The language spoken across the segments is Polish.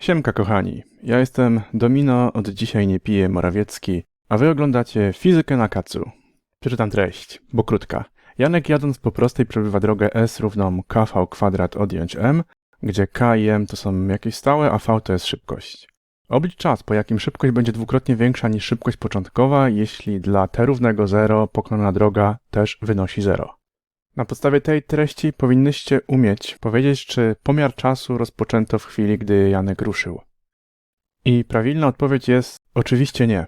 Siemka kochani, ja jestem Domino, od dzisiaj nie piję Morawiecki, a wy oglądacie Fizykę na kacu. Przeczytam treść, bo krótka. Janek jadąc po prostej przebywa drogę S równą kv kwadrat odjąć m, gdzie k i m to są jakieś stałe, a v to jest szybkość. Oblicz czas, po jakim szybkość będzie dwukrotnie większa niż szybkość początkowa, jeśli dla t równego 0 pokonana droga też wynosi 0. Na podstawie tej treści powinnyście umieć powiedzieć, czy pomiar czasu rozpoczęto w chwili, gdy Janek ruszył. I prawilna odpowiedź jest oczywiście nie.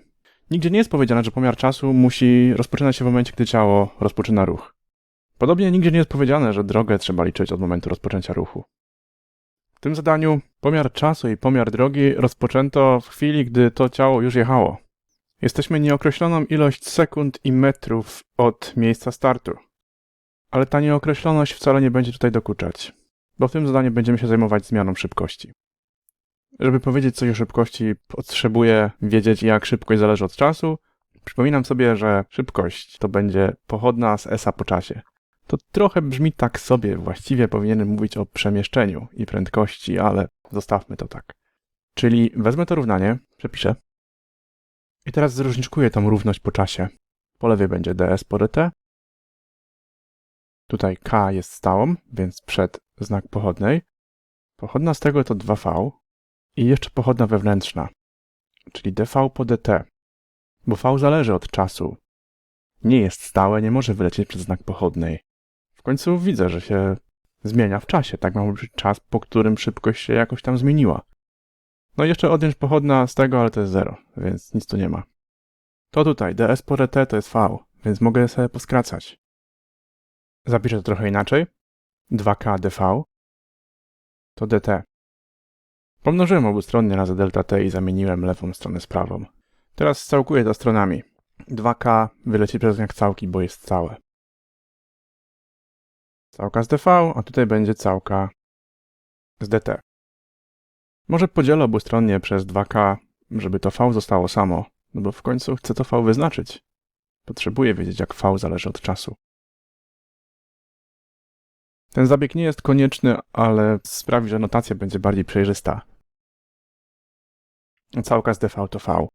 Nigdzie nie jest powiedziane, że pomiar czasu musi rozpoczynać się w momencie, gdy ciało rozpoczyna ruch. Podobnie nigdzie nie jest powiedziane, że drogę trzeba liczyć od momentu rozpoczęcia ruchu. W tym zadaniu pomiar czasu i pomiar drogi rozpoczęto w chwili, gdy to ciało już jechało. Jesteśmy nieokreśloną ilość sekund i metrów od miejsca startu. Ale ta nieokreśloność wcale nie będzie tutaj dokuczać, bo w tym zadaniu będziemy się zajmować zmianą szybkości. Żeby powiedzieć coś o szybkości, potrzebuję wiedzieć, jak szybkość zależy od czasu. Przypominam sobie, że szybkość to będzie pochodna z S po czasie. To trochę brzmi tak sobie, właściwie powinienem mówić o przemieszczeniu i prędkości, ale zostawmy to tak. Czyli wezmę to równanie, przepiszę i teraz zróżniczkuję tą równość po czasie. Po lewej będzie ds po dt, Tutaj k jest stałą, więc przed znak pochodnej. Pochodna z tego to 2v i jeszcze pochodna wewnętrzna, czyli dv po dt, bo v zależy od czasu. Nie jest stałe, nie może wylecieć przed znak pochodnej. W końcu widzę, że się zmienia w czasie, tak ma być czas, po którym szybkość się jakoś tam zmieniła. No i jeszcze odjąć pochodna z tego, ale to jest 0, więc nic tu nie ma. To tutaj, ds po dt to jest v, więc mogę sobie poskracać. Zapiszę to trochę inaczej. 2k dv to dt. Pomnożyłem obustronnie razy delta t i zamieniłem lewą stronę z prawą. Teraz scałkuję to stronami. 2k wyleci przez znak całki, bo jest całe. Całka z dv, a tutaj będzie całka z dt. Może podzielę obustronnie przez 2k, żeby to v zostało samo, no bo w końcu chcę to v wyznaczyć. Potrzebuję wiedzieć, jak v zależy od czasu. Ten zabieg nie jest konieczny, ale sprawi, że notacja będzie bardziej przejrzysta. Całka z dv to v.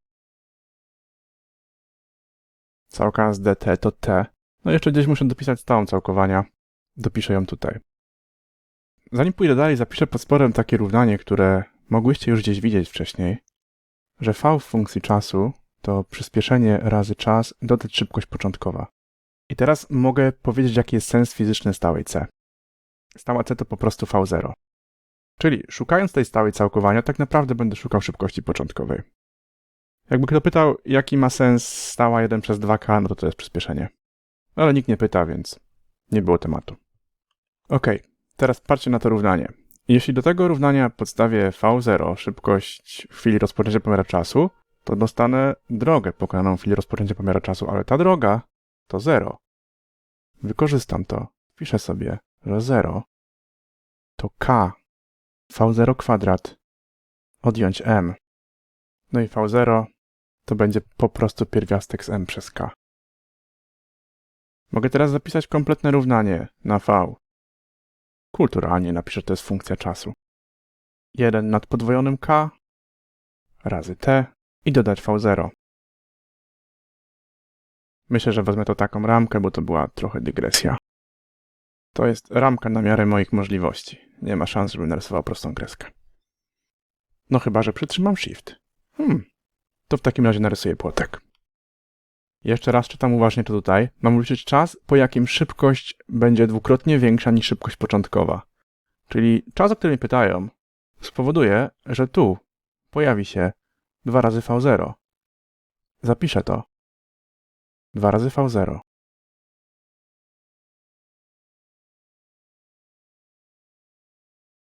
Całka z dt to t. No jeszcze gdzieś muszę dopisać stałą całkowania. Dopiszę ją tutaj. Zanim pójdę dalej, zapiszę pod spodem takie równanie, które mogłyście już gdzieś widzieć wcześniej, że v w funkcji czasu to przyspieszenie razy czas dodać szybkość początkowa. I teraz mogę powiedzieć, jaki jest sens fizyczny stałej c. Stała C to po prostu V0. Czyli szukając tej stałej całkowania, tak naprawdę będę szukał szybkości początkowej. Jakby kto pytał, jaki ma sens stała 1 przez 2k, no to to jest przyspieszenie. Ale nikt nie pyta, więc nie było tematu. Ok, teraz patrzcie na to równanie. Jeśli do tego równania podstawię V0 szybkość w chwili rozpoczęcia pomiaru czasu, to dostanę drogę pokonaną w chwili rozpoczęcia pomiaru czasu, ale ta droga to 0. Wykorzystam to. Piszę sobie że 0 to k v0 kwadrat odjąć m. No i v0 to będzie po prostu pierwiastek z m przez k. Mogę teraz zapisać kompletne równanie na v. Kulturalnie napiszę, to jest funkcja czasu. 1 nad podwojonym k razy t i dodać v0. Myślę, że wezmę to taką ramkę, bo to była trochę dygresja. To jest ramka na miarę moich możliwości. Nie ma szans, żebym narysował prostą kreskę. No chyba, że przytrzymam Shift. Hmm. To w takim razie narysuję płotek. Jeszcze raz czytam uważnie to tutaj. Mam uliczyć czas, po jakim szybkość będzie dwukrotnie większa niż szybkość początkowa. Czyli czas, o który mnie pytają, spowoduje, że tu pojawi się 2 razy V0. Zapiszę to. 2 razy V0.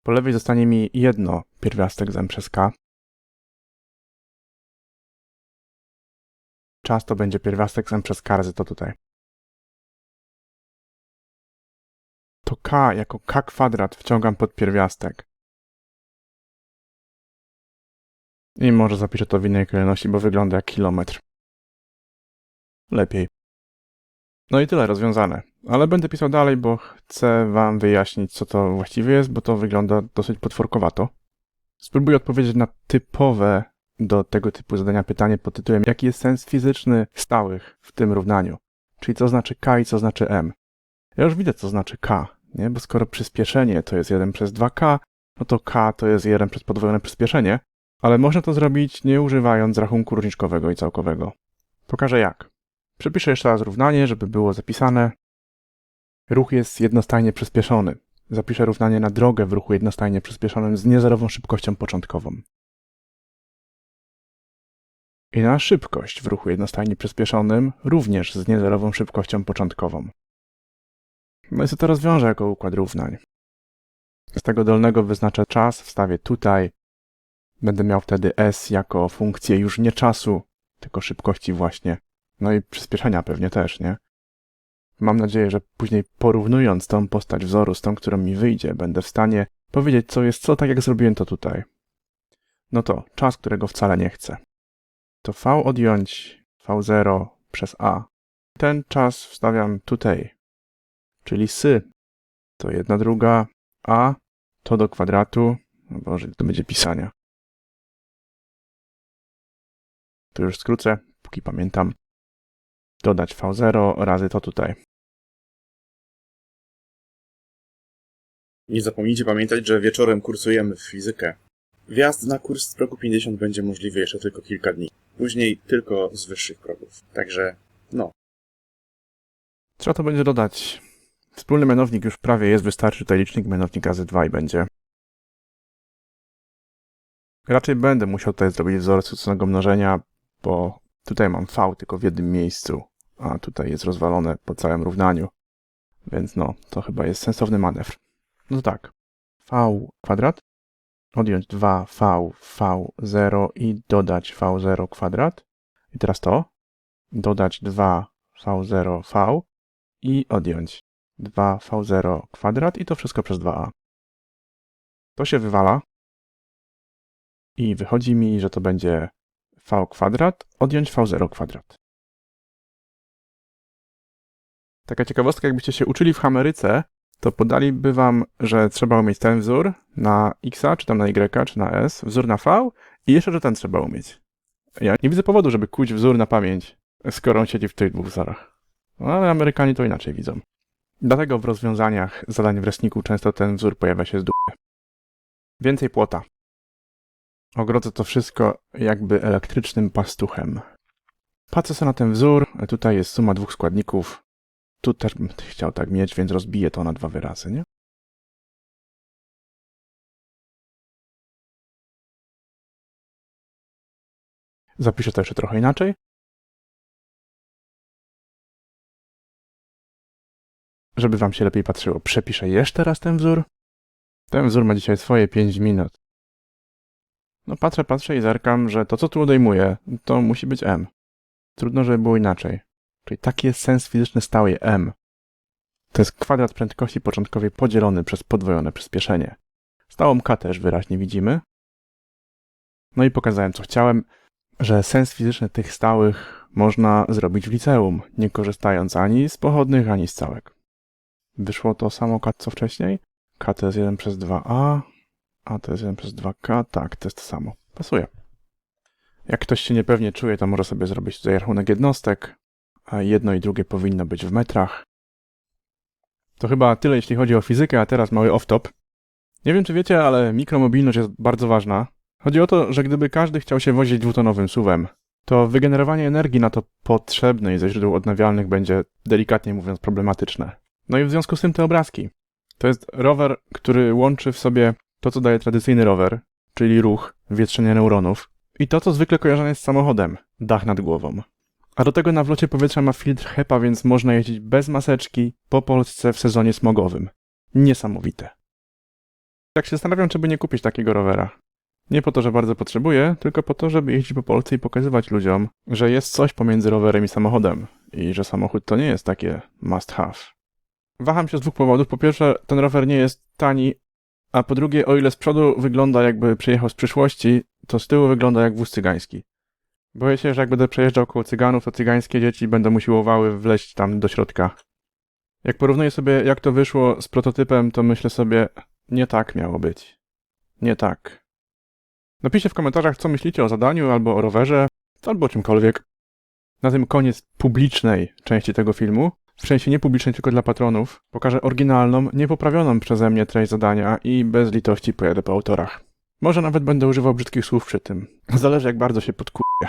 Po lewej zostanie mi jedno pierwiastek z m przez k. Czas to będzie pierwiastek z m przez k razy to tutaj. To k jako k kwadrat wciągam pod pierwiastek. I może zapiszę to w innej kolejności, bo wygląda jak kilometr. Lepiej. No i tyle rozwiązane. Ale będę pisał dalej, bo chcę wam wyjaśnić, co to właściwie jest, bo to wygląda dosyć potworkowato. Spróbuję odpowiedzieć na typowe do tego typu zadania pytanie pod tytułem jaki jest sens fizyczny stałych w tym równaniu? Czyli co znaczy k i co znaczy m? Ja już widzę, co znaczy k, nie? Bo skoro przyspieszenie to jest 1 przez 2k, no to k to jest 1 przez podwojone przyspieszenie, ale można to zrobić nie używając rachunku różniczkowego i całkowego. Pokażę jak. Przepiszę jeszcze raz równanie, żeby było zapisane. Ruch jest jednostajnie przyspieszony. Zapiszę równanie na drogę w ruchu jednostajnie przyspieszonym z niezerową szybkością początkową. I na szybkość w ruchu jednostajnie przyspieszonym również z niezerową szybkością początkową. No i sobie to rozwiążę jako układ równań. Z tego dolnego wyznaczę czas, wstawię tutaj. Będę miał wtedy s jako funkcję już nie czasu, tylko szybkości właśnie. No i przyspieszenia pewnie też, nie? Mam nadzieję, że później porównując tą postać wzoru z tą, którą mi wyjdzie, będę w stanie powiedzieć, co jest co, tak jak zrobiłem to tutaj. No to czas, którego wcale nie chcę. To v odjąć v0 przez a. Ten czas wstawiam tutaj, czyli sy. To jedna druga a, to do kwadratu. No Boże, to będzie pisania. Tu już skrócę, póki pamiętam. Dodać v0 razy to tutaj. Nie zapomnijcie pamiętać, że wieczorem kursujemy w fizykę. Wjazd na kurs z progu 50 będzie możliwy jeszcze tylko kilka dni. Później tylko z wyższych progów. Także, no. Trzeba to będzie dodać. Wspólny mianownik już prawie jest, wystarczy tutaj licznik mianownik razy 2 i będzie. Raczej będę musiał tutaj zrobić wzór skróconego mnożenia, bo tutaj mam v tylko w jednym miejscu, a tutaj jest rozwalone po całym równaniu. Więc no, to chyba jest sensowny manewr. No tak. v kwadrat, odjąć 2v v0 i dodać v0 kwadrat. I teraz to. Dodać 2v0v i odjąć 2v0 kwadrat i to wszystko przez 2a. To się wywala i wychodzi mi, że to będzie v kwadrat odjąć v0 kwadrat. Taka ciekawostka, jakbyście się uczyli w Ameryce, to podaliby wam, że trzeba umieć ten wzór na x, czy tam na y, czy na s, wzór na v i jeszcze, że ten trzeba umieć. Ja nie widzę powodu, żeby kuć wzór na pamięć, skoro on siedzi w tych dwóch wzorach. No, ale Amerykanie to inaczej widzą. Dlatego w rozwiązaniach zadań w resniku często ten wzór pojawia się z dupy. Więcej płota. Ogrodzę to wszystko jakby elektrycznym pastuchem. Patrzę sobie na ten wzór, tutaj jest suma dwóch składników. Tu też bym chciał tak mieć, więc rozbiję to na dwa wyrazy, nie? Zapiszę to jeszcze trochę inaczej. Żeby wam się lepiej patrzyło, przepiszę jeszcze raz ten wzór. Ten wzór ma dzisiaj swoje 5 minut. No patrzę, patrzę i zerkam, że to co tu odejmuję, to musi być m. Trudno, żeby było inaczej. Czyli taki jest sens fizyczny stałej m. To jest kwadrat prędkości początkowej podzielony przez podwojone przyspieszenie. Stałą k też wyraźnie widzimy. No i pokazałem, co chciałem, że sens fizyczny tych stałych można zrobić w liceum, nie korzystając ani z pochodnych, ani z całek. Wyszło to samo k co wcześniej. k to jest 1 przez 2a, a to jest 1 przez 2k. Tak, to jest to samo. Pasuje. Jak ktoś się niepewnie czuje, to może sobie zrobić tutaj rachunek jednostek, jedno i drugie powinno być w metrach. To chyba tyle, jeśli chodzi o fizykę, a teraz mały off-top. Nie wiem, czy wiecie, ale mikromobilność jest bardzo ważna. Chodzi o to, że gdyby każdy chciał się wozić dwutonowym suwem, to wygenerowanie energii na to potrzebnej ze źródeł odnawialnych będzie, delikatnie mówiąc, problematyczne. No i w związku z tym te obrazki. To jest rower, który łączy w sobie to, co daje tradycyjny rower, czyli ruch, wietrzenie neuronów, i to, co zwykle kojarzone jest z samochodem, dach nad głową. A do tego na wlocie powietrza ma filtr HEPA, więc można jeździć bez maseczki po Polsce w sezonie smogowym. Niesamowite. Tak się zastanawiam, czy by nie kupić takiego rowera. Nie po to, że bardzo potrzebuję, tylko po to, żeby jeździć po Polsce i pokazywać ludziom, że jest coś pomiędzy rowerem i samochodem i że samochód to nie jest takie must have. Waham się z dwóch powodów. Po pierwsze, ten rower nie jest tani, a po drugie, o ile z przodu wygląda jakby przyjechał z przyszłości, to z tyłu wygląda jak wóz cygański. Boję się, że jak będę przejeżdżał koło cyganów, to cygańskie dzieci będą usiłowały wleźć tam do środka. Jak porównuję sobie, jak to wyszło z prototypem, to myślę sobie, nie tak miało być. Nie tak. Napiszcie w komentarzach, co myślicie o zadaniu, albo o rowerze, albo o czymkolwiek. Na tym koniec publicznej części tego filmu, w sensie nie publicznej, tylko dla patronów, pokażę oryginalną, niepoprawioną przeze mnie treść zadania i bez litości pojadę po autorach. Może nawet będę używał brzydkich słów przy tym. Zależy jak bardzo się podkuję.